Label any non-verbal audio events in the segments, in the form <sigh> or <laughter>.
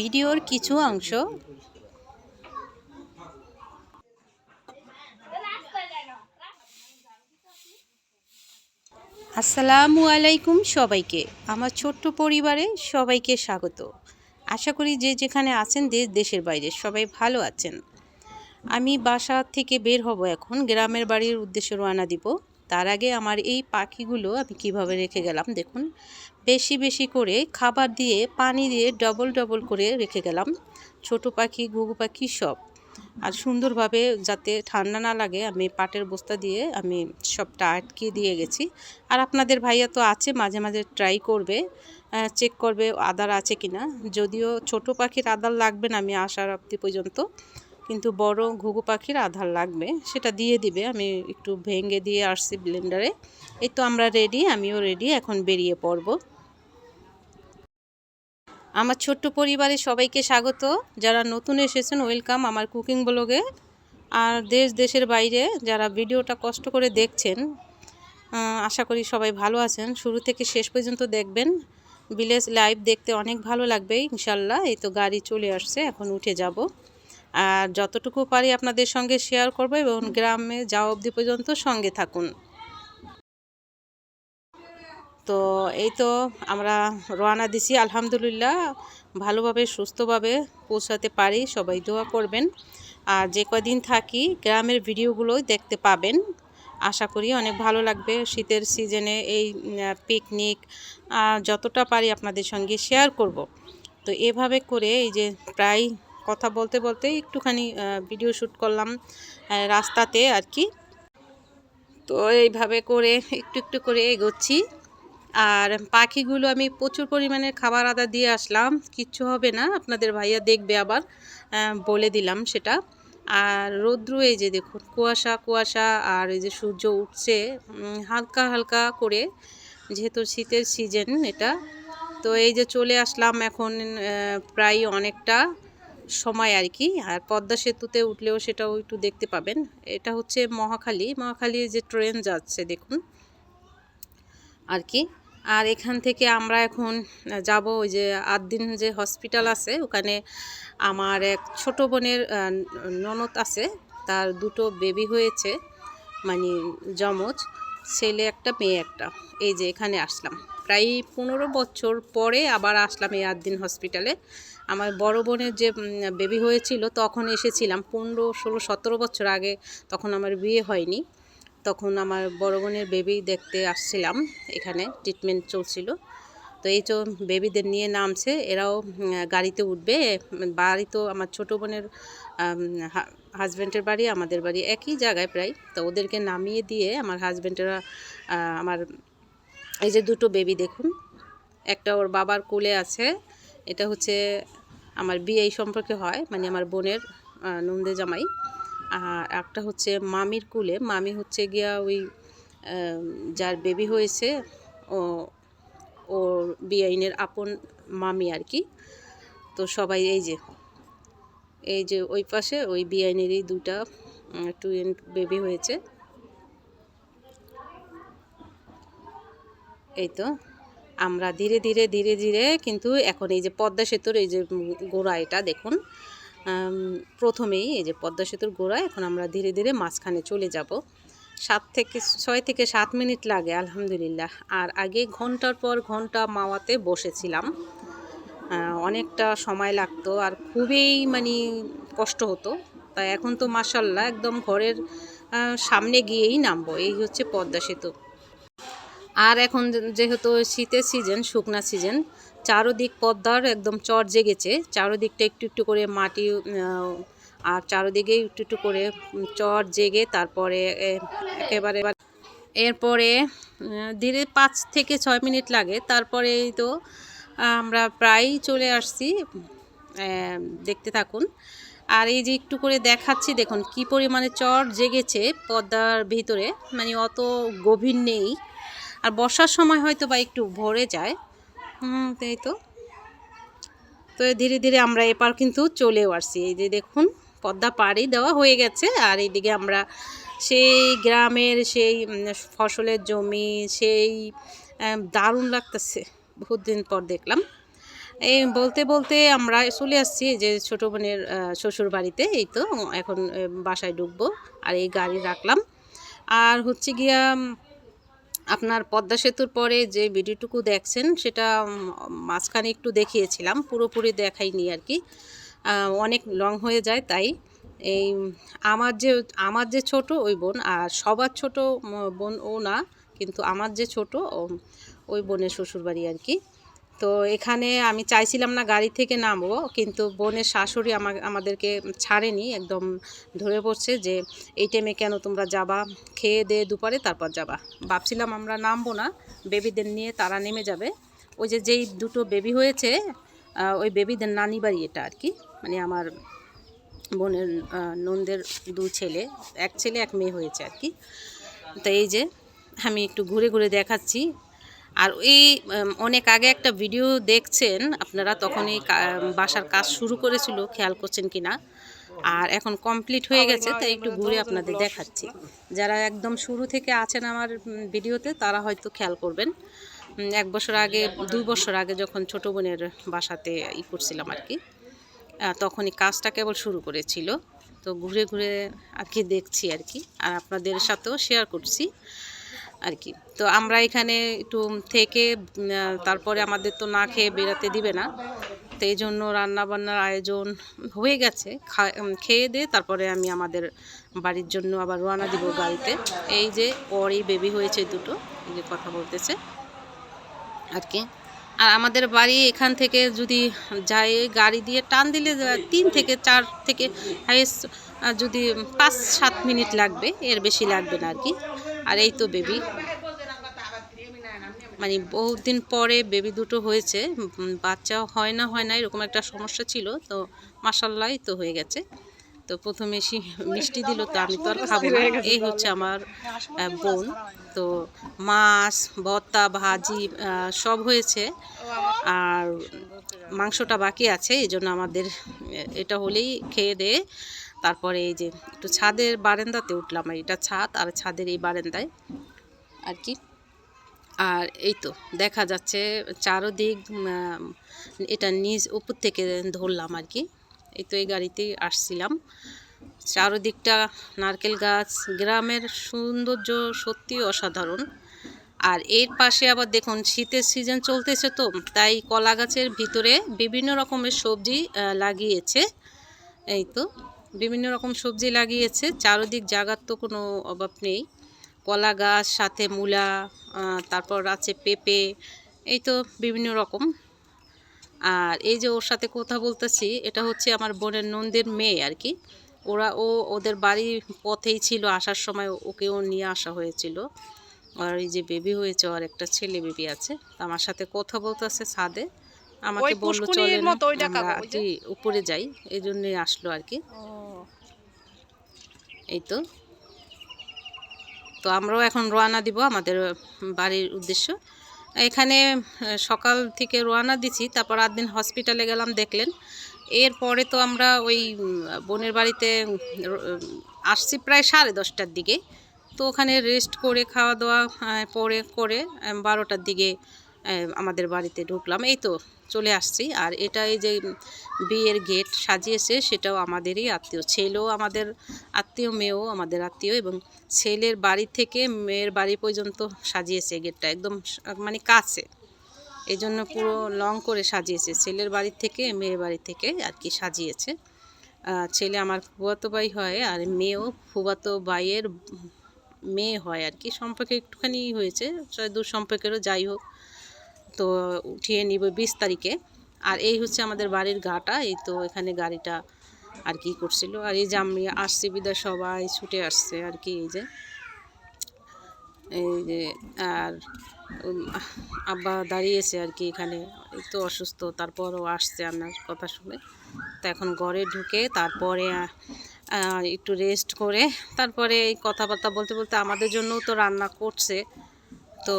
ভিডিওর কিছু অংশ। আসসালামু আলাইকুম সবাইকে। আমার ছোট্ট পরিবারে সবাইকে স্বাগত। আশা করি যে যেখানে আছেন দেশ দেশের বাইরে সবাই ভালো আছেন। আমি বাসা থেকে বের হব এখন। গ্রামের বাড়ির উদ্দেশ্যে রওনা দিব। তার আগে আমার এই পাখিগুলো আমি কীভাবে রেখে গেলাম দেখুন। বেশি বেশি করে খাবার দিয়ে পানি দিয়ে ডবল ডবল করে রেখে গেলাম। ছোট পাখি, ঘুঘু পাখি সব। আর সুন্দরভাবে যাতে ঠান্ডা না লাগে, আমি পাটের বস্তা দিয়ে আমি সবটা আটকে দিয়ে গেছি। আর আপনাদের ভাইয়া তো আছে, মাঝে মাঝে ট্রাই করবে চেক করবে আদার আছে কি না যদিও ছোট পাখির আদার লাগবে না আমি আসার অব্দি পর্যন্ত। কিন্তু বড় ঘুঘু পাখির আধার লাগবে, সেটা দিয়ে দিবে। আমি একটু ভেঙে দিয়ে আসছি ব্লেন্ডারে এই তো আমরা রেডি আমিও রেডি এখন বেরিয়ে পড়ব। আমার ছোট্ট পরিবারে সবাইকে স্বাগত। যারা নতুন এসেছেন ওয়েলকাম আমার কুকিং ব্লগে আর দেশ, দেশের বাইরে যারা ভিডিওটা কষ্ট করে দেখছেন আশা করি সবাই ভালো আছেন। শুরু থেকে শেষ পর্যন্ত দেখবেন। ভিলেজ লাইভ দেখতে অনেক ভালো লাগবে, ইনশাল্লাহ। এই তো গাড়ি চলে আসছে, এখন উঠে যাব। আর যতটুকু পারি আপনাদের সঙ্গে শেয়ার করব এবং গ্রামে যাওয়া অবধি পর্যন্ত সঙ্গে থাকুন। তো এই তো আমরা রওনা দিছি, আলহামদুলিল্লাহ। ভালোভাবে, সুস্থভাবে পৌঁছাতে পারি, সবাই দোয়া করবেন। আর যে কদিন থাকি, গ্রামের ভিডিওগুলোই দেখতে পাবেন। আশা করি অনেক ভালো লাগবে শীতের সিজনে এই পিকনিক যতটা পারি আপনাদের সঙ্গে শেয়ার করব। তো এভাবে করে এই যে প্রায় কথা বলতে বলতে একটুখানি ভিডিও শ্যুট করলাম রাস্তাতে আর কি। তো এইভাবে করে একটু একটু করে এগোচ্ছি। আর পাখিগুলো আমি প্রচুর পরিমাণে খাবার আদা দিয়ে আসলাম। কিচ্ছু হবে না, আপনাদের ভাইয়া দেখবে আবার বলে দিলাম সেটা। আর রৌদ্র এই যে দেখুন, কুয়াশা কুয়াশা, আর এই যে সূর্য উঠছে হালকা হালকা করে, যেহেতু শীতের সিজন এটা। তো এই যে চলে আসলাম এখন প্রায় অনেকটা। সময় আর কি আর পদ্মা সেতুতে উঠলেও সেটাও একটু দেখতে পাবেন। এটা হচ্ছে মহাখালী। মহাখালী যে ট্রেন যাচ্ছে, দেখুন। আর কি আর এখান থেকে আমরা এখন যাব ওই যে আট দিন যে হসপিটাল আছে, ওখানে আমার এক ছোট বোনের ননদ আছে। তার দুটো বেবি হয়েছে মানে যমজ ছেলে একটা, মেয়ে একটা। এই যে এখানে আসলাম। প্রায় পনেরো বছর পরে আবার আসলাম এই আট দিন হসপিটালে। আমার বড় বোনের যে বেবি হয়েছিল, তখন এসেছিলাম। পনেরো, ষোলো, সতেরো বছর আগে তখন আমার বিয়ে হয়নি। তখন আমার বড় বোনের বেবি দেখতে আসছিলাম। এখানে ট্রিটমেন্ট চলছিল। তো এই তো বেবিদের নিয়ে নামছে। এরাও গাড়িতে উঠবে। বাড়ি তো আমার ছোটো বোনের হাজব্যান্ডের বাড়ি, আমাদের বাড়ি একই জায়গায় প্রায়। তো ওদেরকে নামিয়ে দিয়ে আমার হাজব্যান্ডেরা আমার এই যে দুটো বেবি দেখুন। একটা ওর বাবার কোলে আছে। এটা হচ্ছে আমার বিয়ে সম্পর্কে হয় মানে আমার বোনের নন্দে জামাই। আর একটা হচ্ছে মামির কুলে। মামি হচ্ছে গিয়া ওই যার বেবি হয়েছে, ও, ওর বিআইনের আপন মামি আর কি। তো সবাই এই যে এই যে ওই পাশে ওই বিআইনেরই দুটা টুইন বেবি হয়েছে। এই তো, আমরা ধীরে ধীরে ধীরে ধীরে কিন্তু এখন এই যে পদ্মা সেতুর এই যে গোড়া এটা দেখুন প্রথমেই এই যে পদ্মা সেতুর গোড়া, এখন আমরা ধীরে ধীরে মাঝখানে চলে যাব। সাত থেকে ছয় থেকে সাত মিনিট লাগে, আলহামদুলিল্লাহ। আর আগে ঘণ্টার পর ঘণ্টা মাওয়াতে বসেছিলাম। অনেকটা সময় লাগতো, আর খুবই মানে কষ্ট হতো। তাই এখন তো মাসাল্লাহ একদম ঘরের সামনে গিয়েই নামবো, এই হচ্ছে পদ্মা সেতু। আর এখন যেহেতু শীতের সিজন শুকনা সিজন চারোদিক পদ্মার একদম চর জেগেছে। চারোদিকটা একটু একটু করে মাটি আর চারোদিকে একটু একটু করে চর জেগে তারপরে একেবারে এরপরে ধীরে পাঁচ থেকে ছয় মিনিট লাগে। তারপরে তো আমরা প্রায় চলে আসছি দেখতে থাকুন। আর এই যে একটু করে দেখাচ্ছি, দেখুন কি পরিমাণে চর জেগেছে পদ্মার ভিতরে। মানে অত গভীর নেই। আর বর্ষার সময় হয়তো বা একটু ভরে যায়। তাই তো। তো ধীরে ধীরে আমরা এপার কিন্তু চলেও আসছি। এই যে দেখুন, পদ্মা পাড়ি দেওয়া হয়ে গেছে আর এইদিকে আমরা সেই গ্রামের সেই ফসলের জমি, সেই দারুণ লাগতেছে। বহুত দিন পর দেখলাম। এই বলতে বলতে আমরা চলে আসছি যে ছোটো বোনের শ্বশুর বাড়িতে। এই তো, এখন বাসায় ঢুকবো। আর এই গাড়ি রাখলাম। আর হচ্ছে গিয়া আপনার পদ্মা সেতুর পরে যে ভিডিওটুকু দেখছেন, সেটা মাঝখানে একটু দেখিয়েছিলাম, পুরোপুরি দেখাইনি আর কি। অনেক লং হয়ে যায় তাই। এই, আমার যে আমার যে ছোট ওই বোন, আর সবার ছোট বোন ও না, কিন্তু আমার যে ছোট ওই বোনের শ্বশুরবাড়ি আর কি। তো এখানে আমি চাইছিলাম না গাড়ি থেকে নামবো, কিন্তু বোনের শাশুড়ি আমা আমাদেরকে ছাড়েনি, একদম ধরে পড়ছে যে এই টাইমে কেন তোমরা যাবা, খেয়ে দিয়ে দুপুরে, তারপর যাবা। ভাবছিলাম আমরা নামবো না বেবিদের নিয়ে তারা নেমে যাবে। ওই যে যেই দুটো বেবি হয়েছে ওই বেবিদের নানি বাড়ি এটা আর কি মানে আমার বোনের ননদের দু ছেলে, এক ছেলে, এক মেয়ে হয়েছে আর কি। তো এই যে আমি একটু ঘুরে ঘুরে দেখাচ্ছি আর এই অনেক আগে একটা ভিডিও দেখছেন আপনারা তখন এই বাসার কাজ শুরু করেছিল খেয়াল করছেন কি না আর এখন কমপ্লিট হয়ে গেছে তাই একটু ঘুরে আপনাদের দেখাচ্ছি। যারা একদম শুরু থেকে আছেন আমার ভিডিওতে তারা হয়তো খেয়াল করবেন। এক বছর আগে দুই বছর আগে যখন ছোট বোনের বাসাতে ই করছিলাম আর কি আহ, তখনই কাজটা কেবল শুরু করেছিল। তো ঘুরে ঘুরে আর কি দেখছি আর কি আর আপনাদের সাথেও শেয়ার করছি। আর কি। তো আমরা এখানে একটু থেকে তারপরে আমাদের তো না খেয়ে বেরাতে দিবে না। তো এই জন্য রান্না বান্নার আয়োজন হয়ে গেছে। খেয়ে দিয়ে তারপরে আমি আমাদের বাড়ির জন্য আবার রওনা দিব গাড়িতে। এই যে ওরই বেবি হয়েছে দুটো, এই যে কথা বলতেছে। আর কি। আর আমাদের বাড়ি এখান থেকে যদি যাই গাড়ি দিয়ে টান দিলে, তিন থেকে চার থেকে হাইয়েস্ট যদি পাঁচ সাত মিনিট লাগবে এর বেশি লাগবে না আর কি। আর এই তো বেবি। মানে বহুত দিন পরে বেবি দুটো হয়েছে বাচ্চা হয় না হয় না এরকম একটা সমস্যা ছিল তো মাসাল্লাহ তো হয়ে গেছে। তো প্রথমে সি- মিষ্টি দিল তো আমি তো আর খাব না। এই হচ্ছে আমার বোন। তো মাছ ভর্তা ভাজি সব হয়েছে। আর মাংসটা বাকি আছে এই জন্য আমাদের এটা হলেই খেয়ে দিয়ে তারপরে এই যে একটু ছাদের বারান্দাতে উঠলাম এটা ছাদ আর ছাদের এই বারান্দায় আর কি। আর এই তো দেখা যাচ্ছে চারোদিক এটা নিজ উপর থেকে ধরলাম আর কি। এই তো এই গাড়িতেই আসছিলাম। চারোদিকটা নারকেল গাছ, গ্রামের সৌন্দর্য সত্যি অসাধারণ। আর এর পাশে আবার দেখুন, শীতের সিজন চলতেছে তো, তাই কলা গাছের ভিতরে বিভিন্ন রকমের সবজি লাগিয়েছে। এই তো বিভিন্ন রকম সবজি লাগিয়েছে। চারোদিক জাগার তো কোনো অভাব নেই। কলা গাছ সাথে মূলা তারপর আছে পেঁপে এই তো বিভিন্ন রকম। আর এই যে ওর সাথে কথা বলতেছি এটা হচ্ছে আমার বোনের নন্দের মেয়ে আর কি। ওরা ও ওদের বাড়ির পথেই ছিল আসার সময় ওকেও নিয়ে আসা হয়েছিল। আর এই যে বেবি হয়েছে আর একটা ছেলে বেবি আছে। আমার সাথে কথা বলতেছে ছাদে। আমাকে বলল। আজই উপরে যাই। এই জন্যই আসলো আর কি। এই তো তো আমরাও এখন রওনা দিব আমাদের বাড়ির উদ্দেশ্য। এখানে সকাল থেকে রওনা দিছি, তারপর আট দিন হসপিটালে গেলাম, দেখলেন। এরপরে তো আমরা ওই বোনের বাড়িতে আসছি প্রায় সাড়ে দশটার দিকে। তো ওখানে রেস্ট করে খাওয়া দাওয়া পরে, করে বারোটার দিকে আমাদের বাড়িতে ঢুকলাম। এই তো চলে আসছি। আর এটা এই যে বিয়ের গেট সাজিয়েছে, সেটাও আমাদেরই আত্মীয়। ছেলেও আমাদের আত্মীয়, মেয়েও আমাদের আত্মীয় এবং ছেলের বাড়ি থেকে মেয়ের বাড়ি পর্যন্ত সাজিয়েছে গেটটা, একদম মানে কাছে। এই জন্য পুরো লং করে সাজিয়েছে। ছেলের বাড়ি থেকে, মেয়ের বাড়ি থেকে আর কি সাজিয়েছে। ছেলে আমার ফুবাতো ভাই হয় আর মেয়েও ফুবাতো ভাইয়ের মেয়ে হয় আর কি। সম্পর্কে একটুখানি হয়েছে দূর সম্পর্কেরও যাই হোক। তো উঠিয়ে নিব বিশ তারিখে। আর এই হচ্ছে আমাদের বাড়ির গাটা, এই তো এখানে গাড়িটা আর কি করছিল। আর এই যে আমি আসছি, বিদায় সবাই ছুটে আসছে আর কি, এই যে। এই যে, আর আব্বা দাঁড়িয়েছে আর কি এখানে তো অসুস্থ, তারপরও আসছে আপনার কথা শুনে। তো এখন ঘরে ঢুকে তারপরে একটু রেস্ট করে, তারপরে এই কথাবার্তা বলতে বলতে আমাদের জন্যও তো রান্না করছে। তো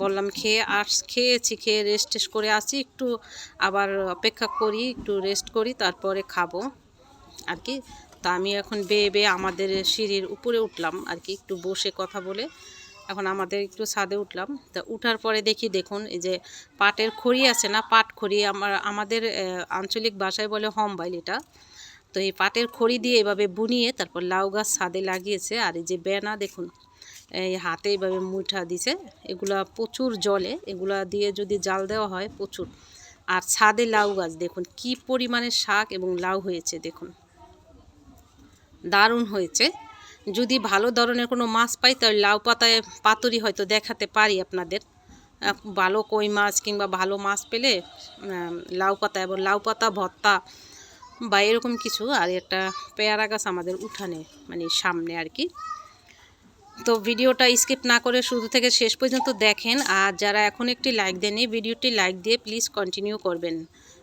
বললাম খেয়ে আস, খেয়েছি, খেয়ে রেস্ট টেস্ট করে আসি, একটু আবার অপেক্ষা করি, একটু রেস্ট করি, তারপরে খাব। আর কি, তা আমি এখন বেয়ে বেয়ে আমাদের সিঁড়ির উপরে উঠলাম, আর কি, একটু বসে কথা বলে এখন আমাদের একটু ছাদে উঠলাম। তা উঠার পরে দেখি, দেখুন, এই যে পাটের খড়ি আছে না, পাট খড়ি, আমার, আমাদের আঞ্চলিক ভাষায় বলে হমবাইল এটা। তো এই পাটের খড়ি দিয়ে এভাবে বুনিয়ে তারপর লাউ গাছ ছাদে লাগিয়েছে, আর এই যে বেনা, দেখুন এই হাতে এইভাবে মুঠা দিছে। এগুলা প্রচুর জলে। এগুলা দিয়ে যদি জাল দেওয়া হয়, প্রচুর। আর ছাদে লাউ গাছ, দেখুন কি পরিমাণে শাক এবং লাউ হয়েছে, দেখুন। দারুণ হয়েছে। যদি ভালো ধরনের কোনো মাছ পাই, তাহলে লাউ পাতায় পাতুরি হয়তো দেখাতে পারি আপনাদের। ভালো কই মাছ কিংবা ভালো মাছ পেলে লাউ পাতা এবং লাউ পাতা ভর্তা বা এরকম কিছু, আর একটা পেয়ারা গাছ আমাদের উঠানে মানে সামনে আর কি। তো ভিডিওটা স্কিপ না করে শুরু থেকে শেষ পর্যন্ত দেখেন আর যারা এখন একটি লাইক দেননি, ভিডিওটি লাইক দিয়ে প্লিজ কন্টিনিউ করবেন।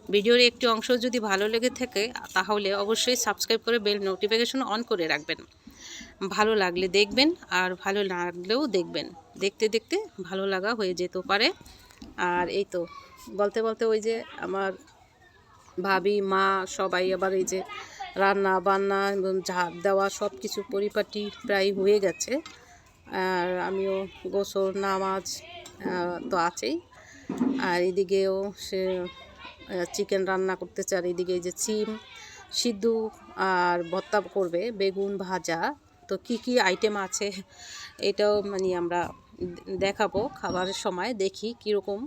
ভিডিওর একটি অংশ যদি ভালো লেগে থাকে, তাহলে অবশ্যই সাবস্ক্রাইব করে বেল নোটিফিকেশন অন করে রাখবেন। ভালো লাগলে দেখবেন আর ভালো লাগলেও দেখবেন। দেখতে দেখতে ভালো লাগা হয়ে যেতে পারে। আর এই তো, বলতে বলতে ওই যে আমার ভাবি, মা সবাই আবার এই যে রান্না বান্না এবং ঝাঁপ দেওয়া সব কিছু পরিপাটি প্রায় হয়ে গেছে। আর আমিও গোসল, নামাজ তো আছেই। আর এদিকেও সে চিকেন রান্না করতে আর এদিকে যে সিম সিদ্ধ আর ভর্তা করবে, বেগুন ভাজা। তো কি কি আইটেম আছে এটাও মানে আমরা দেখাবো খাবারের সময়, দেখি কীরকম।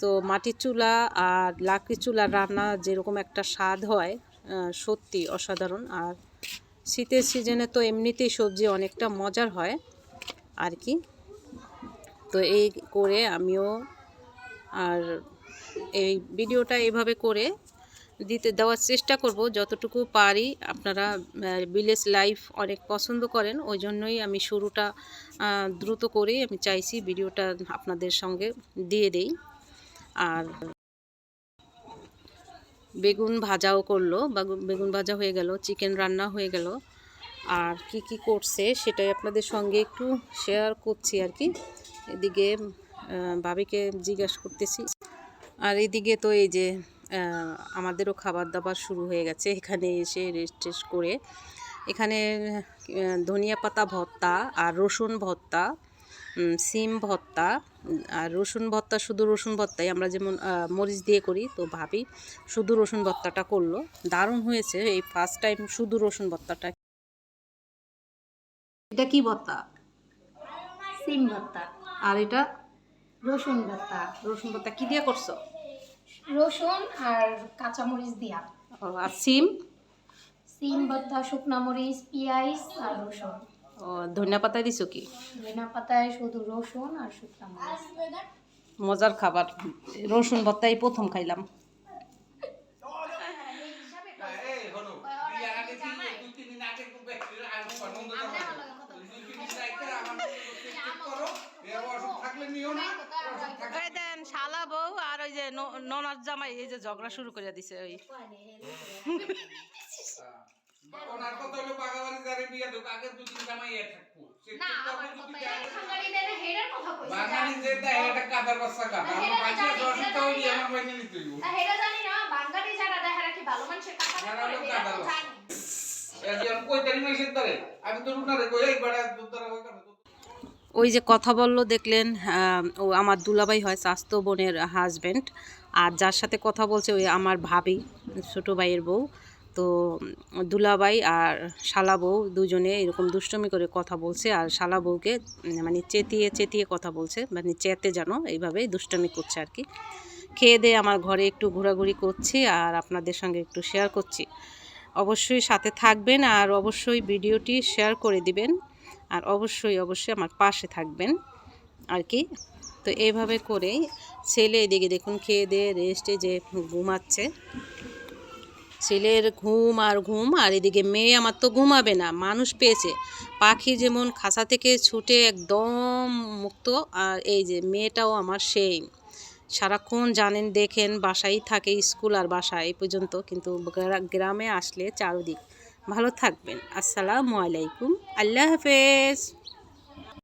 তো মাটির চুলা আর লাকড়ি চুলার রান্না যেরকম একটা স্বাদ হয় সত্যি অসাধারণ। আর শীতের সিজনে তো এমনিতেই সবজি অনেকটা মজার হয় আর কি। তো এই করে আমিও আর এই ভিডিওটা এভাবে করে দিতে, দেওয়ার চেষ্টা করব যতটুকু পারি। আপনারা ভিলেজ লাইফ অনেক পছন্দ করেন, ওই জন্যই আমি শুরুটা দ্রুত করে আমি চাইছি ভিডিওটা আপনাদের সঙ্গে দিয়ে দেই। আর বেগুন ভাজাও করল বাগু- বেগুন ভাজা হয়ে গেল, চিকেন রান্না হয়ে গেল। আর কি কি করছে সেটাই আপনাদের সঙ্গে একটু শেয়ার করছি আর কি। এদিকে ভাবিকে জিজ্ঞাসা করতেছি। আর এদিকে তো এই যে আমাদেরও খাবার দাবার শুরু হয়ে গেছে। এখানে এসে রেস্ট টেস্ট করে। এখানে ধনিয়া পাতা ভর্তা আর রসুন ভর্তা। সিম ভর্তা আর রসুন ভর্তা শুধু রসুন ভর্তাই। আমরা যেমন মরিচ দিয়ে করি তো ভাবি শুধু রসুন ভর্তাটা করল। দারুণ হয়েছে এই ফার্স্ট টাইম শুধু রসুন ভর্তাটা। এটা কি ভর্তা? সিম ভর্তা। আর এটা? রসুন ভর্তা। রসুন ভর্তা কি দিয়ে করছ? রসুন আর কাঁচামরিচ দিয়া। ও, আর সিম? সিম ভর্তা শুকনা মরিচ পেঁয়াজ আর রসুন। ও ধনিয়া পাতায় দিছো কি? ধনিয়া পাতায় শুধু রসুন আর শুকনা মরিচ। মজার খাবার। রসুন ভর্তাই প্রথম খাইলাম। দিন শালা বউ আর ওই যে ননার জামাই এই যে ঝগড়া শুরু করে দিছে ওই। <laughs> ওনার কথা হলো বাগাবাড়ি যারে বিয়া দেব আগে দুই জামাই এ থাকব। চেক করব যদি বাঙালি যে দেয় এটা কাদার বাচ্চা কাদা। আমার বাচ্চা অসুখ হইলে আমার বাইনে নিতে হইব। যারা হলো কাদার বাচ্চা। কই তারি মাসের ধরে আমি তো রুনারে কই একবার দুধ ধরা কই কাটা ওই যে কথা বলল দেখলেন আহ, ও আমার দুলাভাই হয় স্বাস্থ্য বোনের হাজব্যান্ড আর যার সাথে কথা বলছে ওই আমার ভাবি ছোটো ভাইয়ের বউ। তো উম, দুলাভাই আর শালা বউ দুজনে এরকম দুষ্টমি করে কথা বলছে আর শালা বউকে মানে চেতিয়ে চেতিয়ে কথা বলছে মানে চেতে জানো এইভাবেই দুষ্টমি করছে আর কি। খেয়ে দিয়ে আমার ঘরে একটু ঘোরাঘুরি করছি আর আপনাদের সঙ্গে একটু শেয়ার করছি। অবশ্যই সাথে থাকবেন আর অবশ্যই ভিডিওটি শেয়ার করে দিবেন আর অবশ্যই অবশ্যই আমার পাশে থাকবেন আর কি। তো এইভাবে করেই ছেলে এদিকে দেখুন খেয়ে দিয়ে রেস্টে যে ঘুমাচ্ছে। ছেলের ঘুম আর ঘুম, আর এদিকে মেয়ে আমার তো ঘুমাবে না, মানুষ পেয়েছে। পাখি যেমন খাঁচা থেকে ছুটে একদম মুক্ত, আর এই যে মেয়েটাও আমার সেই। সারাক্ষণ জানেন, দেখেন, বাসায় থাকে, স্কুল আর বাসা এই পর্যন্ত, কিন্তু গ্রামে আসলে চারদিক ভালো থাকবেন। আসসালামু আলাইকুম, আল্লাহ হাফেজ।